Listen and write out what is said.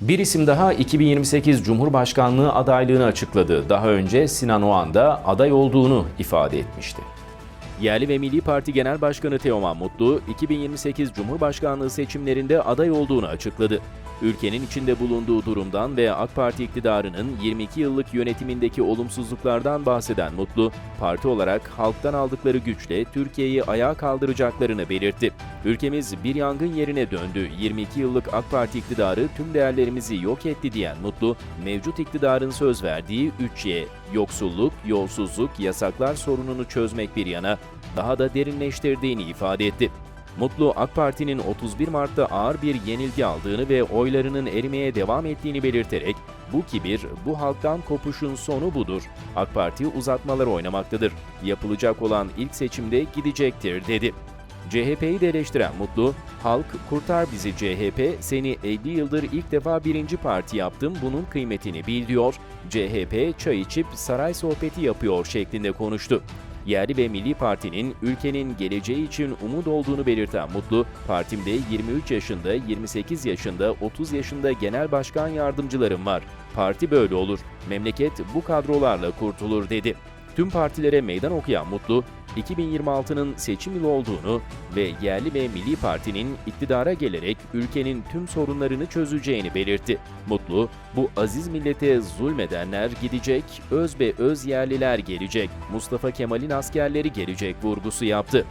Bir isim daha 2028 Cumhurbaşkanlığı adaylığını açıkladı. Daha önce Sinan Oğan da aday olduğunu ifade etmişti. Yerli ve Milli Parti Genel Başkanı Teoman Mutlu, 2028 Cumhurbaşkanlığı seçimlerinde aday olduğunu açıkladı. Ülkenin içinde bulunduğu durumdan ve AK Parti iktidarının 22 yıllık yönetimindeki olumsuzluklardan bahseden Mutlu, parti olarak halktan aldıkları güçle Türkiye'yi ayağa kaldıracaklarını belirtti. Ülkemiz bir yangın yerine döndü. 22 yıllık AK Parti iktidarı tüm değerlerimizi yok etti diyen Mutlu, mevcut iktidarın söz verdiği 3Y, yoksulluk, yolsuzluk, yasaklar sorununu çözmek bir yana daha da derinleştirdiğini ifade etti. Mutlu AK Parti'nin 31 Mart'ta ağır bir yenilgi aldığını ve oylarının erimeye devam ettiğini belirterek bu kibir, bu halktan kopuşun sonu budur. AK Parti uzatmalar oynamaktadır. Yapılacak olan ilk seçimde gidecektir dedi. CHP'yi de eleştiren Mutlu, halk kurtar bizi CHP, seni 50 yıldır ilk defa birinci parti yaptım bunun kıymetini bil diyor. CHP çay içip saray sohbeti yapıyor şeklinde konuştu. Yerli ve Milli Parti'nin ülkenin geleceği için umut olduğunu belirten Mutlu, partimde 23 yaşında, 28 yaşında, 30 yaşında genel başkan yardımcılarım var. Parti böyle olur. Memleket bu kadrolarla kurtulur dedi. Tüm partilere meydan okuyan Mutlu, 2026'nın seçim yılı olduğunu ve yerli ve Milli Parti'nin iktidara gelerek ülkenin tüm sorunlarını çözeceğini belirtti. Mutlu, bu aziz millete zulmedenler gidecek, öz ve öz yerliler gelecek, Mustafa Kemal'in askerleri gelecek vurgusu yaptı.